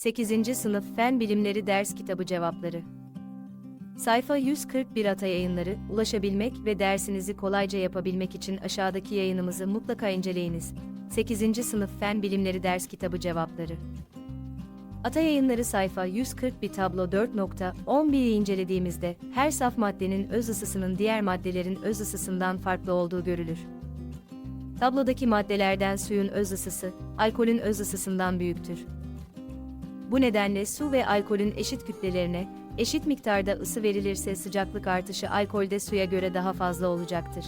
8. Sınıf Fen Bilimleri Ders Kitabı Cevapları Sayfa 141 Ata Yayınları, ulaşabilmek ve dersinizi kolayca yapabilmek için aşağıdaki yayınımızı mutlaka inceleyiniz. 8. Sınıf Fen Bilimleri Ders Kitabı Cevapları Ata Yayınları sayfa 140 bir tablo 4.11'i incelediğimizde, her saf maddenin öz ısısının diğer maddelerin öz ısısından farklı olduğu görülür. Tablodaki maddelerden suyun öz ısısı, alkolün öz ısısından büyüktür. Bu nedenle su ve alkolün eşit kütlelerine, eşit miktarda ısı verilirse sıcaklık artışı alkolde suya göre daha fazla olacaktır.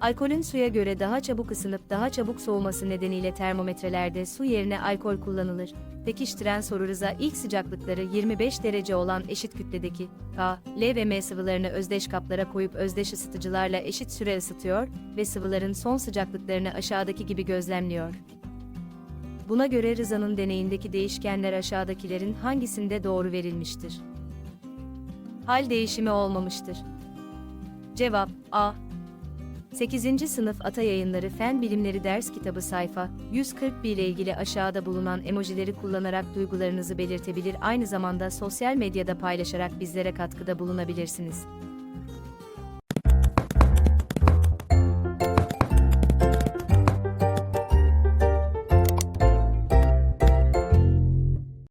Alkolün suya göre daha çabuk ısınıp daha çabuk soğuması nedeniyle termometrelerde su yerine alkol kullanılır. Pekiştiren soru rıza ilk sıcaklıkları 25 derece olan eşit kütledeki K, L ve M sıvılarını özdeş kaplara koyup özdeş ısıtıcılarla eşit süre ısıtıyor ve sıvıların son sıcaklıklarını aşağıdaki gibi gözlemliyor. Buna göre Rıza'nın deneyindeki değişkenler aşağıdakilerin hangisinde doğru verilmiştir? Hal değişimi olmamıştır. Cevap A. 8. Sınıf Ata Yayınları Fen Bilimleri Ders Kitabı sayfa 141 ile ilgili aşağıda bulunan emojileri kullanarak duygularınızı belirtebilir aynı zamanda sosyal medyada paylaşarak bizlere katkıda bulunabilirsiniz.